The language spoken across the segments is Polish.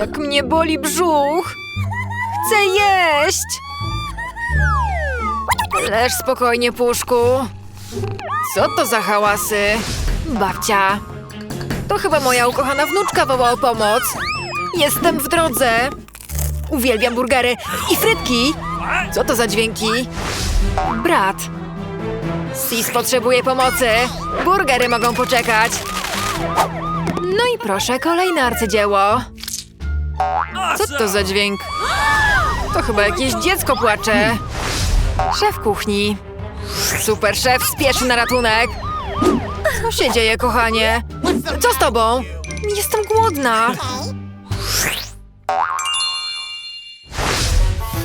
Jak mnie boli brzuch! Chcę jeść! Leż spokojnie, puszku. Co to za hałasy? Babcia. To chyba moja ukochana wnuczka woła o pomoc. Jestem w drodze. Uwielbiam burgery i frytki. Co to za dźwięki? Brat. Sis potrzebuje pomocy. Burgery mogą poczekać. No i proszę, kolejne arcydzieło. Co to za dźwięk? To chyba jakieś dziecko płacze. Szef kuchni. Super szef spieszy na ratunek. Co się dzieje, kochanie? Co z tobą? Jestem głodna.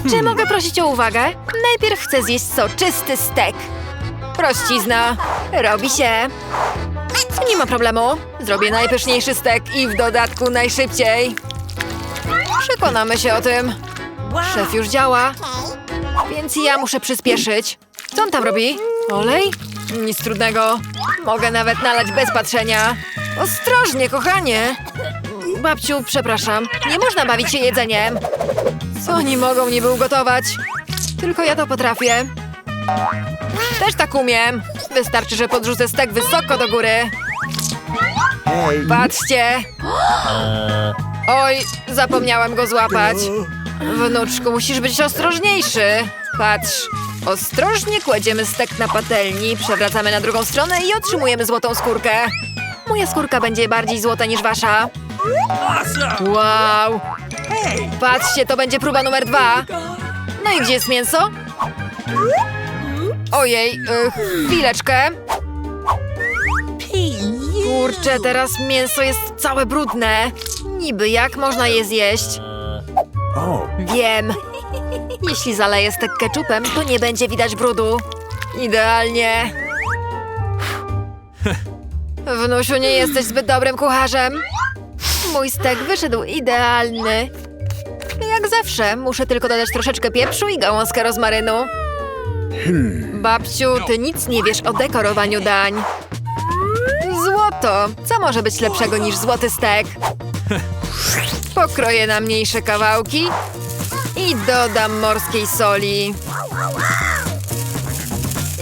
Czy mogę prosić o uwagę? Najpierw chcę zjeść soczysty stek. Prościzna. Robi się. Nie ma problemu. Zrobię najpyszniejszy stek i w dodatku najszybciej. Przekonamy się o tym. Szef już działa, więc ja muszę przyspieszyć. Co on tam robi? Olej? Nic trudnego. Mogę nawet nalać bez patrzenia. Ostrożnie, kochanie. Babciu, przepraszam. Nie można bawić się jedzeniem. Co oni mogą niby ugotować? Tylko ja to potrafię. Też tak umiem. Wystarczy, że podrzucę stek wysoko do góry. Patrzcie. Oj, zapomniałam go złapać. Wnuczku, musisz być ostrożniejszy. Patrz. Ostrożnie kładziemy stek na patelni, przewracamy na drugą stronę i otrzymujemy złotą skórkę. Moja skórka będzie bardziej złota niż wasza. Wow! Patrzcie, to będzie próba numer dwa. No i gdzie jest mięso? Ojej, y, chwileczkę. Kurczę, teraz mięso jest całe brudne. Niby jak można je zjeść? Wiem. Jeśli zaleję stek keczupem, to nie będzie widać brudu. Idealnie. Wnusiu, nie jesteś zbyt dobrym kucharzem. Mój stek wyszedł idealny. Jak zawsze, muszę tylko dodać troszeczkę pieprzu i gałązkę rozmarynu. Babciu, ty nic nie wiesz o dekorowaniu dań. Złoto! Co może być lepszego niż złoty stek? Pokroję na mniejsze kawałki i dodam morskiej soli.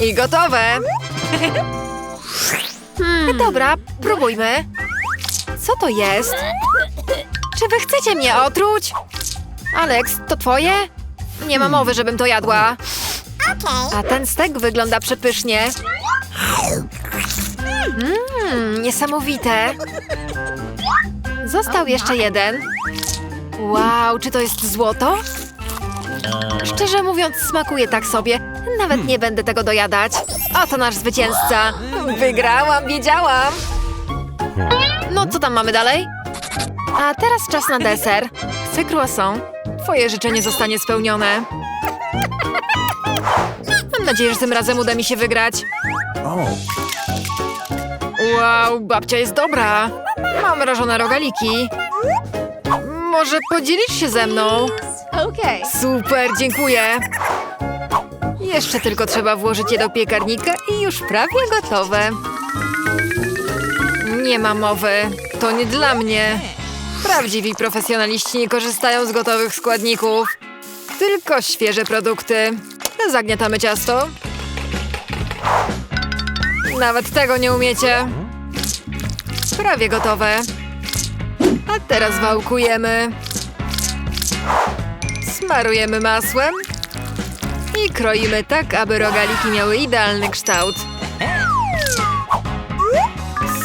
I gotowe! Hmm, dobra, próbujmy. Co to jest? Czy wy chcecie mnie otruć? Alex, to twoje? Nie ma mowy, żebym to jadła. A ten stek wygląda przepysznie. Mmm, niesamowite. Został jeszcze jeden. Wow, czy to jest złoto? Szczerze mówiąc, smakuje tak sobie. Nawet nie będę tego dojadać. Oto nasz zwycięzca. Wygrałam, wiedziałam. No, co tam mamy dalej? A teraz czas na deser. Chcę croissant. Twoje życzenie zostanie spełnione. Mam nadzieję, że tym razem uda mi się wygrać. Wow, babcia jest dobra. Mam mrożone rogaliki. Może podzielisz się ze mną? Super, dziękuję. Jeszcze tylko trzeba włożyć je do piekarnika i już prawie gotowe. Nie ma mowy. To nie dla mnie. Prawdziwi profesjonaliści nie korzystają z gotowych składników. Tylko świeże produkty. Zagniatamy ciasto. Nawet tego nie umiecie. Prawie gotowe. A teraz wałkujemy. Smarujemy masłem i kroimy tak, aby rogaliki miały idealny kształt.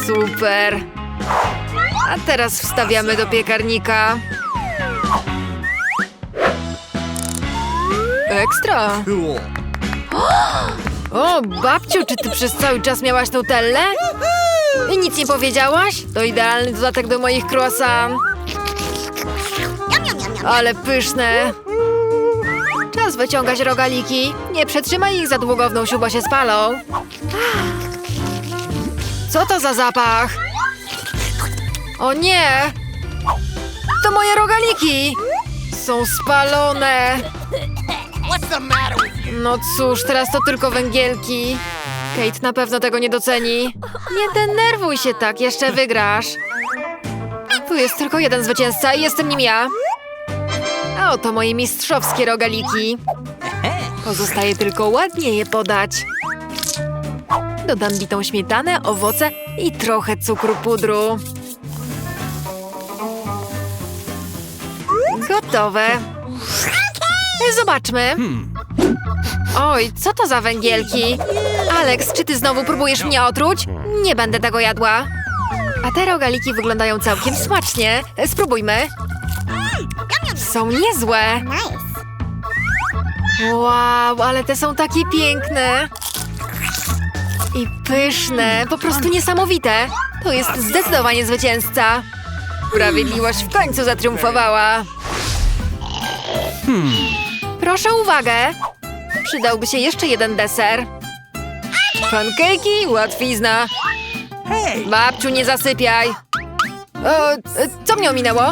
Super! A teraz wstawiamy do piekarnika. Ekstra! O, babciu, czy ty przez cały czas miałaś nutellę? I nic nie powiedziałaś? To idealny dodatek do moich croissant. Ale pyszne. Czas wyciągać rogaliki. Nie przetrzymaj ich za długo, wnusiu, bo się spalą. Co to za zapach? O nie! To moje rogaliki! Są spalone. No cóż, teraz to tylko węgielki. Kate na pewno tego nie doceni. Nie denerwuj się tak, jeszcze wygrasz. Tu jest tylko jeden zwycięzca i jestem nim ja. A oto moje mistrzowskie rogaliki. Pozostaje tylko ładnie je podać. Dodam bitą śmietanę, owoce i trochę cukru pudru. Gotowe. Zobaczmy. Oj, co to za węgielki? Alex, czy ty znowu próbujesz mnie otruć? Nie będę tego jadła. A te rogaliki wyglądają całkiem smacznie. Spróbujmy. Są niezłe. Wow, ale te są takie piękne. I pyszne, po prostu niesamowite. To jest zdecydowanie zwycięzca. Sprawiedliwość w końcu zatriumfowała. Proszę uwagę. Przydałby się jeszcze jeden deser. Pankejki, łatwizna. Babciu, nie zasypiaj. E, e, co mnie ominęło?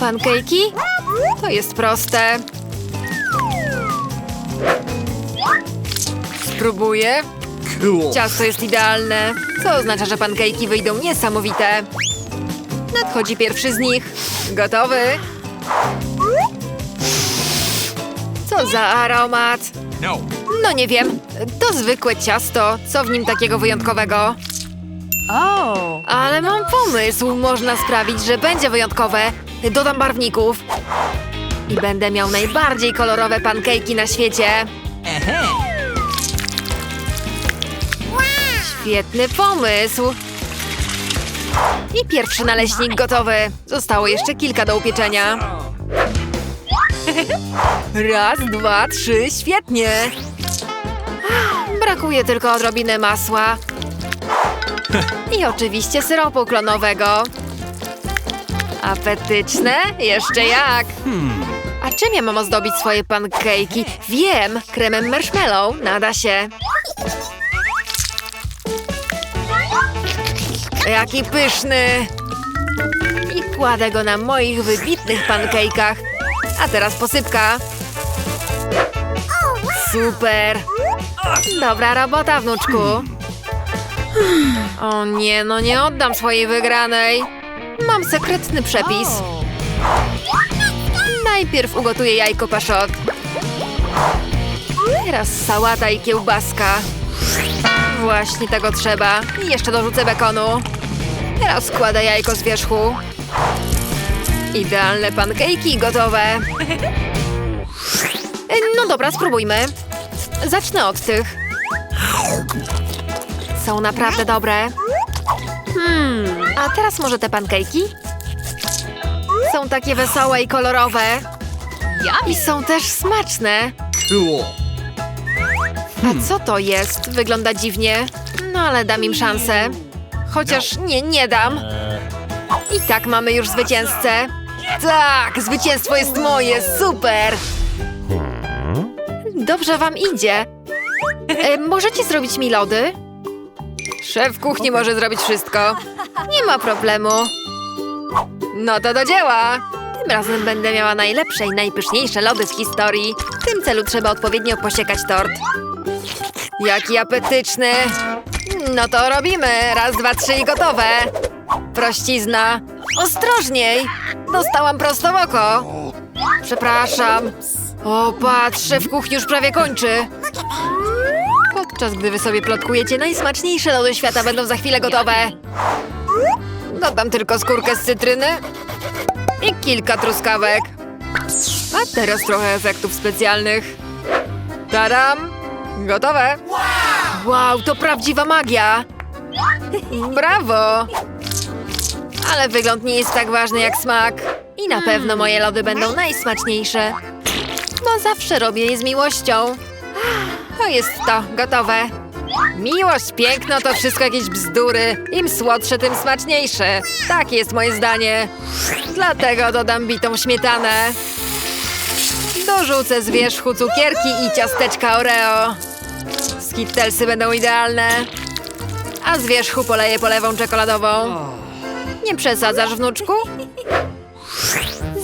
Pankejki? To jest proste. Spróbuję. Ciasto jest idealne, co oznacza, że pankejki wyjdą niesamowite. Nadchodzi pierwszy z nich. Gotowy? Co za aromat? No. No nie wiem. To zwykłe ciasto. Co w nim takiego wyjątkowego? Oh. Ale mam pomysł. Można sprawić, że będzie wyjątkowe. Dodam barwników. I będę miał najbardziej kolorowe pankejki na świecie. Świetny pomysł. I pierwszy naleśnik gotowy. Zostało jeszcze kilka do upieczenia. Raz, dwa, trzy, świetnie. Brakuje tylko odrobiny masła. I oczywiście syropu klonowego. Apetyczne? Jeszcze jak! A czym ja mam ozdobić swoje pankejki? Wiem! Kremem marshmallow. Nada się. Jaki pyszny! I kładę go na moich wybitnych pankejkach. A teraz posypka. Super! Dobra robota, wnuczku. O nie, no nie oddam swojej wygranej. Mam sekretny przepis. Najpierw ugotuję jajko paszot. Teraz sałata i kiełbaska. Właśnie tego trzeba. Jeszcze dorzucę bekonu. Teraz składę jajko z wierzchu. Idealne pankejki gotowe. No dobra, spróbujmy. Zacznę od tych. Są naprawdę dobre. Hmm, a teraz może te pankejki? Są takie wesołe i kolorowe. I są też smaczne. A co to jest? Wygląda dziwnie. No ale dam im szansę. Chociaż nie, nie dam. I tak mamy już zwycięzcę. Tak, zwycięstwo jest moje, super! Dobrze wam idzie. E, możecie zrobić mi lody? Szef kuchni może zrobić wszystko. Nie ma problemu. No to do dzieła! Tym razem będę miała najlepsze i najpyszniejsze lody w historii. W tym celu trzeba odpowiednio posiekać tort. Jaki apetyczny! No to robimy! Raz, dwa, trzy i gotowe! Prościzna! Ostrożniej! Dostałam prosto w oko! Przepraszam. O, patrz, szef kuchni już prawie kończy. Podczas gdy wy sobie plotkujecie, najsmaczniejsze lody świata będą za chwilę gotowe. Dodam tylko skórkę z cytryny i kilka truskawek. A teraz trochę efektów specjalnych. Taram! Gotowe? Wow, to prawdziwa magia! Brawo! Ale wygląd nie jest tak ważny jak smak. I na pewno moje lody będą najsmaczniejsze. Bo zawsze robię je z miłością. To jest to, gotowe. Miłość, piękno to wszystko jakieś bzdury. Im słodsze, tym smaczniejsze. Tak jest moje zdanie. Dlatego dodam bitą śmietanę. Dorzucę z wierzchu cukierki i ciasteczka Oreo. Skittelsy będą idealne. A z wierzchu poleję polewą czekoladową. Nie przesadzasz, wnuczku?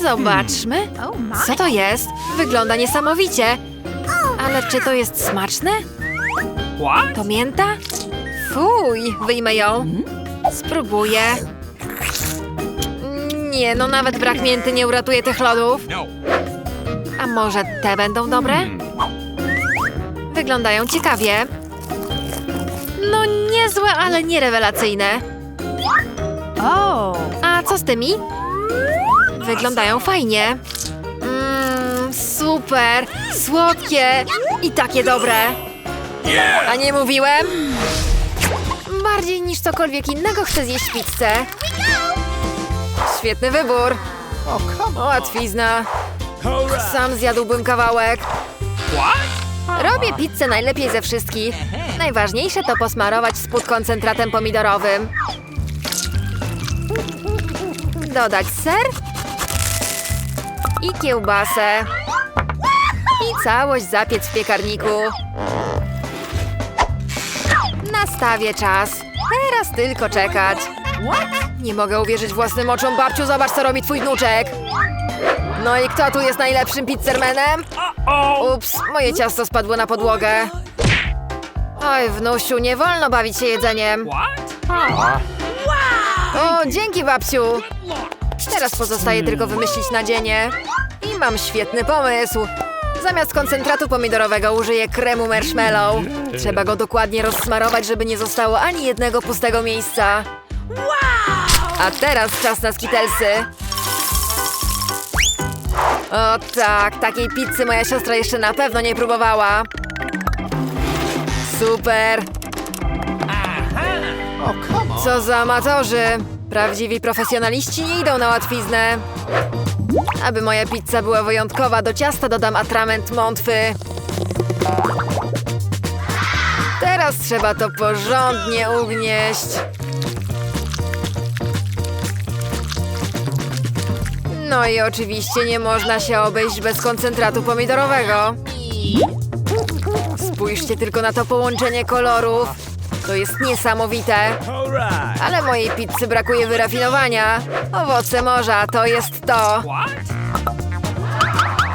Zobaczmy. Oh my. Co to jest? Wygląda niesamowicie. Ale czy to jest smaczne? To mięta? Fuj, wyjmę ją. Spróbuję. Nie, no nawet brak mięty nie uratuje tych lodów. No. A może te będą dobre? Wyglądają ciekawie. No niezłe, ale nie rewelacyjne. A co z tymi? Wyglądają fajnie. Mmm, super, słodkie i takie dobre. A nie mówiłem? Bardziej niż cokolwiek innego chcę zjeść pizzę. Świetny wybór. Łatwizna. Sam zjadłbym kawałek. Robię pizzę najlepiej ze wszystkich. Najważniejsze to posmarować spód koncentratem pomidorowym. Dodać ser i kiełbasę. I całość zapiec w piekarniku. Nastawię czas. Teraz tylko czekać. Nie mogę uwierzyć własnym oczom, babciu, zobacz co robi twój wnuczek. No i kto tu jest najlepszym pizzermanem? Oh. Ups, moje ciasto spadło na podłogę. Oj, wnusiu, nie wolno bawić się jedzeniem. O, dzięki babciu. Teraz pozostaje tylko wymyślić nadzienie. I mam świetny pomysł. Zamiast koncentratu pomidorowego użyję kremu marshmallow. Trzeba go dokładnie rozsmarować, żeby nie zostało ani jednego pustego miejsca. A teraz czas na skitelsy. O tak, takiej pizzy moja siostra jeszcze na pewno nie próbowała. Super. Co za amatorzy! Prawdziwi profesjonaliści nie idą na łatwiznę. Aby moja pizza była wyjątkowa, do ciasta dodam atrament mątwy. Teraz trzeba to porządnie ugnieść. No i oczywiście nie można się obejść bez koncentratu pomidorowego. Spójrzcie tylko na to połączenie kolorów. To jest niesamowite. Ale mojej pizzy brakuje wyrafinowania. Owoce morza to jest to.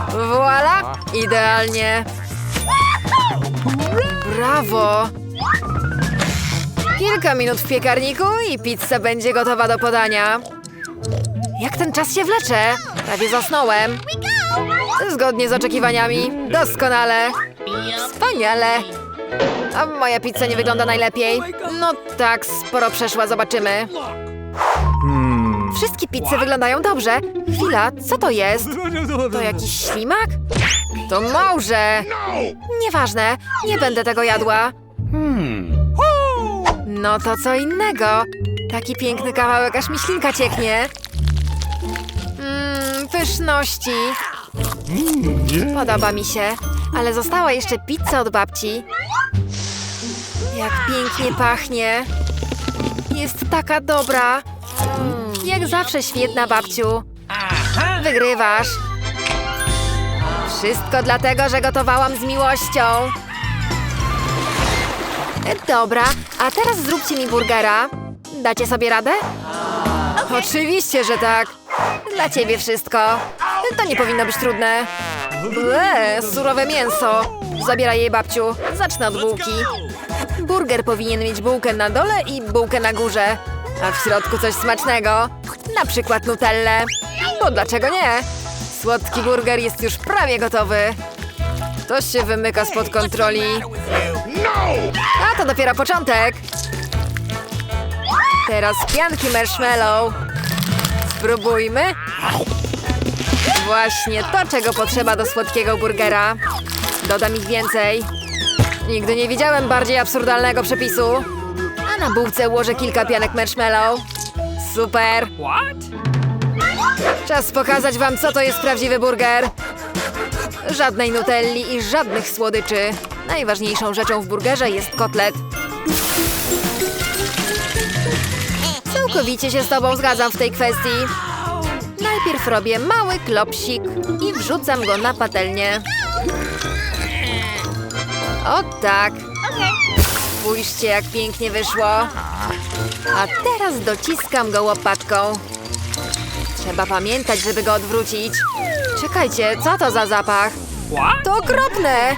Voila! Idealnie. Brawo! Kilka minut w piekarniku i pizza będzie gotowa do podania. Jak ten czas się wlecze? Prawie zasnąłem. Zgodnie z oczekiwaniami. Doskonale. Wspaniale. A moja pizza nie wygląda najlepiej. No tak, sporo przeszła, zobaczymy. Wszystkie pizze wyglądają dobrze. Chwila, co to jest? To jakiś ślimak? To małże! Nieważne, nie będę tego jadła. No to co innego. Taki piękny kawałek, aż mi ślinka cieknie. Mmm, pyszności. Podoba mi się, ale została jeszcze pizza od babci. Jak pięknie pachnie. Jest taka dobra. Jak zawsze świetna, babciu. Wygrywasz. Wszystko dlatego, że gotowałam z miłością. E, Dobra, a teraz zróbcie mi burgera. Dacie sobie radę? Oczywiście, że tak. Dla ciebie wszystko. To nie powinno być trudne. Ble, surowe mięso. Zabieraj jej babciu. Zacznę od bułki. Burger powinien mieć bułkę na dole i bułkę na górze. A w środku coś smacznego. Na przykład nutellę. Bo dlaczego nie? Słodki burger jest już prawie gotowy. To się wymyka spod kontroli. A to dopiero początek. Teraz pianki marshmallow. Spróbujmy. Właśnie to, czego potrzeba do słodkiego burgera. Dodam ich więcej. Nigdy nie widziałem bardziej absurdalnego przepisu. A na bułce ułożę kilka pianek marshmallow. Super. What? Czas pokazać wam, co to jest prawdziwy burger. Żadnej nutelli i żadnych słodyczy. Najważniejszą rzeczą w burgerze jest kotlet. Całkowicie się z tobą zgadzam w tej kwestii. Najpierw robię mały klopsik i wrzucam go na patelnię. O tak. Spójrzcie, jak pięknie wyszło. A teraz dociskam go łopatką. Trzeba pamiętać, żeby go odwrócić. Czekajcie, co to za zapach? To okropne!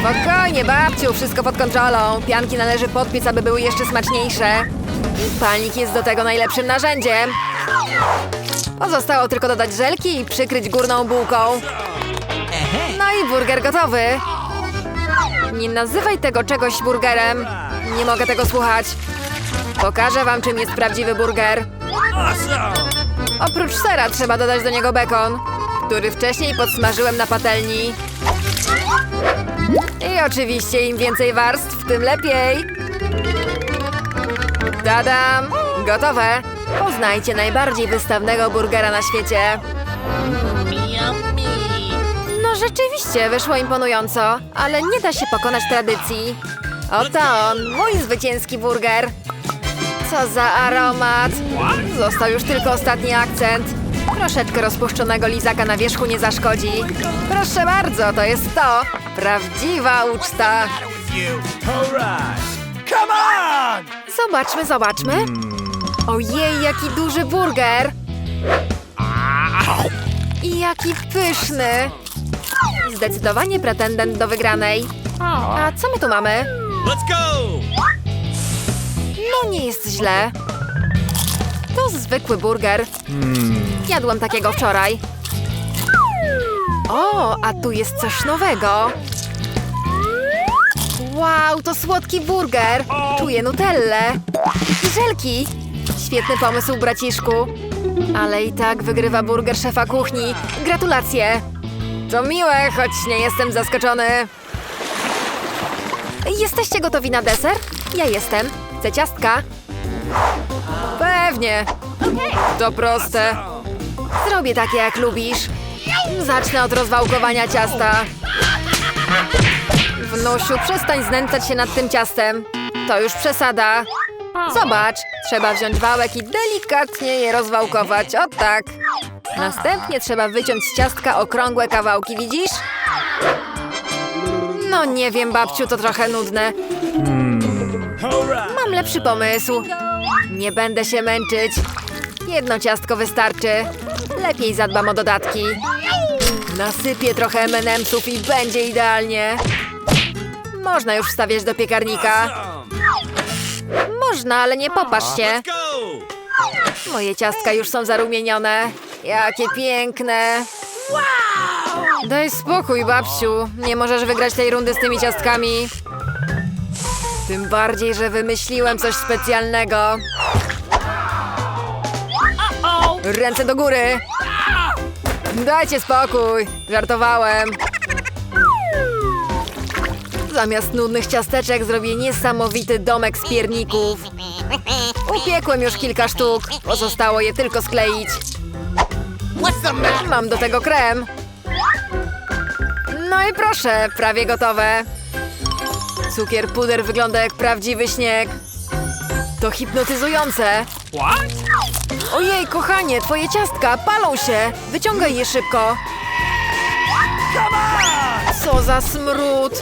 Spokojnie, babciu, wszystko pod kontrolą. Pianki należy podpiec, aby były jeszcze smaczniejsze. I palnik jest do tego najlepszym narzędziem. Pozostało tylko dodać żelki i przykryć górną bułką. No i burger gotowy. Nie nazywaj tego czegoś burgerem. Nie mogę tego słuchać. Pokażę wam, czym jest prawdziwy burger. Oprócz sera trzeba dodać do niego bekon, który wcześniej podsmażyłem na patelni. I oczywiście im więcej warstw, tym lepiej. Dadam! Gotowe! Poznajcie najbardziej wystawnego burgera na świecie. Rzeczywiście, wyszło imponująco, ale nie da się pokonać tradycji. Oto on, mój zwycięski burger. Co za aromat! Został już tylko ostatni akcent. Troszeczkę rozpuszczonego lizaka na wierzchu nie zaszkodzi. Proszę bardzo, to jest to. Prawdziwa uczta. Zobaczmy, zobaczmy. Ojej, jaki duży burger. I jaki pyszny. Zdecydowanie pretendent do wygranej. A co my tu mamy? Let's go! No nie jest źle. To zwykły burger. Jadłem takiego wczoraj. O, a tu jest coś nowego. Wow, to słodki burger. Czuję nutellę. I żelki. Świetny pomysł, braciszku. Ale i tak wygrywa burger szefa kuchni. Gratulacje. To miłe, choć nie jestem zaskoczony. Jesteście gotowi na deser? Ja jestem. Chcę ciastka? Pewnie. To proste. Zrobię takie, jak lubisz. Zacznę od rozwałkowania ciasta. Wnusiu, przestań znęcać się nad tym ciastem. To już przesada. Zobacz, trzeba wziąć wałek i delikatnie je rozwałkować. O tak. Następnie trzeba wyciąć z ciastka okrągłe kawałki, widzisz? No nie wiem, babciu, to trochę nudne. Alright! Mam lepszy pomysł. Nie będę się męczyć. Jedno ciastko wystarczy. Lepiej zadbam o dodatki. Nasypię trochę M&M'sów i będzie idealnie. Można już wstawiać do piekarnika. Można, ale nie popatrz się. Moje ciastka już są zarumienione. Jakie piękne. Daj spokój, babciu. Nie możesz wygrać tej rundy z tymi ciastkami. Tym bardziej, że wymyśliłem coś specjalnego. Ręce do góry. Dajcie spokój. Żartowałem. Zamiast nudnych ciasteczek zrobię niesamowity domek z pierników. Upiekłem już kilka sztuk. Pozostało je tylko skleić. Mam do tego krem. No i proszę, prawie gotowe. Cukier puder wygląda jak prawdziwy śnieg. To hipnotyzujące. Ojej, kochanie, twoje ciastka palą się. Wyciągaj je szybko. Co za smród.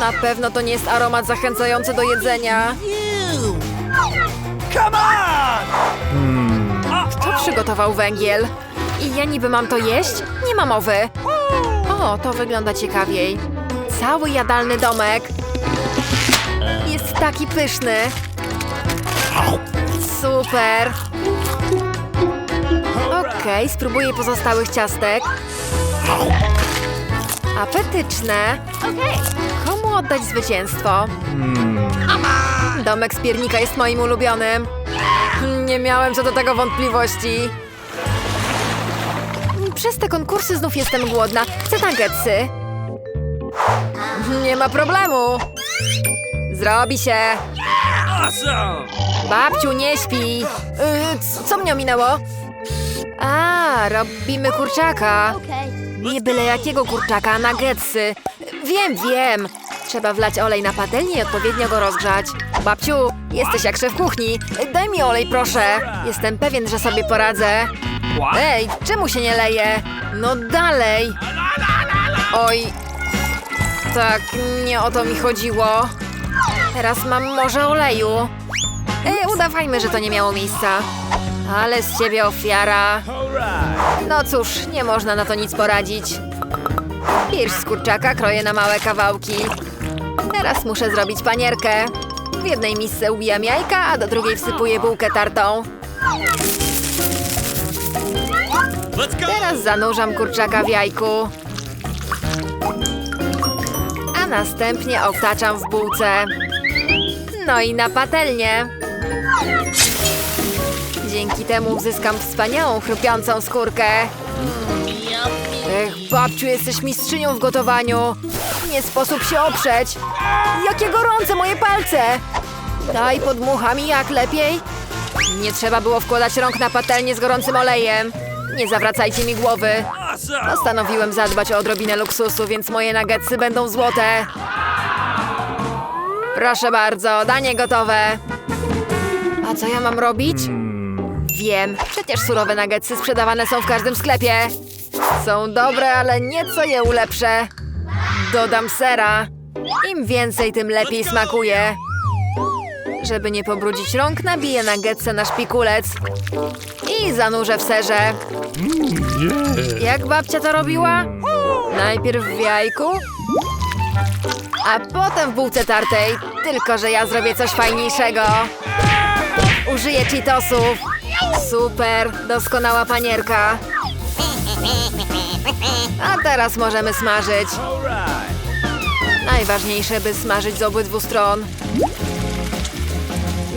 Na pewno to nie jest aromat zachęcający do jedzenia. Come on! Kto przygotował węgiel? I ja niby mam to jeść? Nie ma mowy. O, to wygląda ciekawiej. Cały jadalny domek. Jest taki pyszny. Super. Okej, spróbuję pozostałych ciastek. Apetyczne. Komu oddać zwycięstwo? Domek z piernika jest moim ulubionym. Nie miałem co do tego wątpliwości. Przez te konkursy znów jestem głodna. Chcę nuggetsy. Nie ma problemu. Zrobi się. Awesome! Babciu, nie śpi. Yy, c- co mnie ominęło? A, robimy kurczaka. Nie byle jakiego kurczaka, nuggetsy. Wiem, wiem. Trzeba wlać olej na patelnię i odpowiednio go rozgrzać. Babciu, jesteś jak szef kuchni. Daj mi olej, proszę. Jestem pewien, że sobie poradzę. Ej, czemu się nie leje? No dalej. Oj. Tak, nie o to mi chodziło. Teraz mam morze oleju. Ej, udawajmy, że to nie miało miejsca. Ale z ciebie ofiara. No cóż, nie można na to nic poradzić. Pierś z kurczaka kroję na małe kawałki. Teraz muszę zrobić panierkę. W jednej misce ubijam jajka, a do drugiej wsypuję bułkę tartą. Teraz zanurzam kurczaka w jajku. A następnie obtaczam w bułce. No i na patelnię. Dzięki temu uzyskam wspaniałą, chrupiącą skórkę. Ech, babciu, jesteś mistrzynią w gotowaniu. Nie sposób się oprzeć. Jakie gorące moje palce! Daj podmucham i jak lepiej? Nie trzeba było wkładać rąk na patelnię z gorącym olejem. Nie zawracajcie mi głowy. Postanowiłem zadbać o odrobinę luksusu, więc moje nuggetsy będą złote. Proszę bardzo, danie gotowe. A co ja mam robić? Wiem, przecież surowe nuggetsy sprzedawane są w każdym sklepie. Są dobre, ale nieco je ulepszę. Dodam sera. Im więcej, tym lepiej smakuje. Żeby nie pobrudzić rąk, nabiję nuggetsy na szpikulec. I zanurzę w serze. Jak babcia to robiła? Najpierw w jajku, a potem w bułce tartej. Tylko, że ja zrobię coś fajniejszego. Użyję cheetosów. Super, doskonała panierka. A teraz możemy smażyć. Najważniejsze, by smażyć z obydwu stron.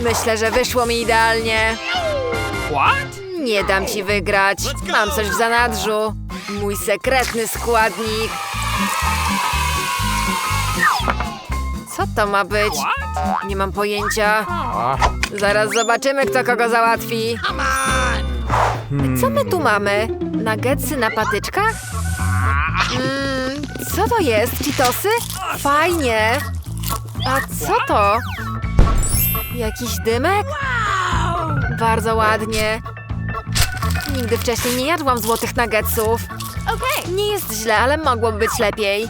Myślę, że wyszło mi idealnie. Nie dam ci wygrać. Mam coś w zanadrzu. Mój sekretny składnik. Co to ma być? Nie mam pojęcia. Zaraz zobaczymy, kto kogo załatwi. Co my tu mamy? Nuggetsy na patyczkach? Mm, co to jest? Cheetosy? Fajnie. A co to? Jakiś dymek? Bardzo ładnie. Nigdy wcześniej nie jadłam złotych nuggetsów. Nie jest źle, ale mogłoby być lepiej.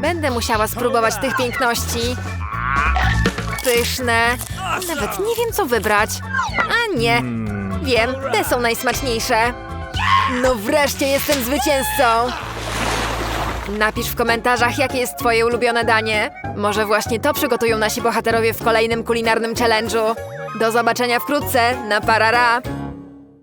Będę musiała spróbować tych piękności. Pyszne. Nawet nie wiem, co wybrać. A nie. Wiem, te są najsmaczniejsze. No wreszcie jestem zwycięzcą. Napisz w komentarzach, jakie jest twoje ulubione danie. Może właśnie to przygotują nasi bohaterowie w kolejnym kulinarnym challenge'u. Do zobaczenia wkrótce na Parara!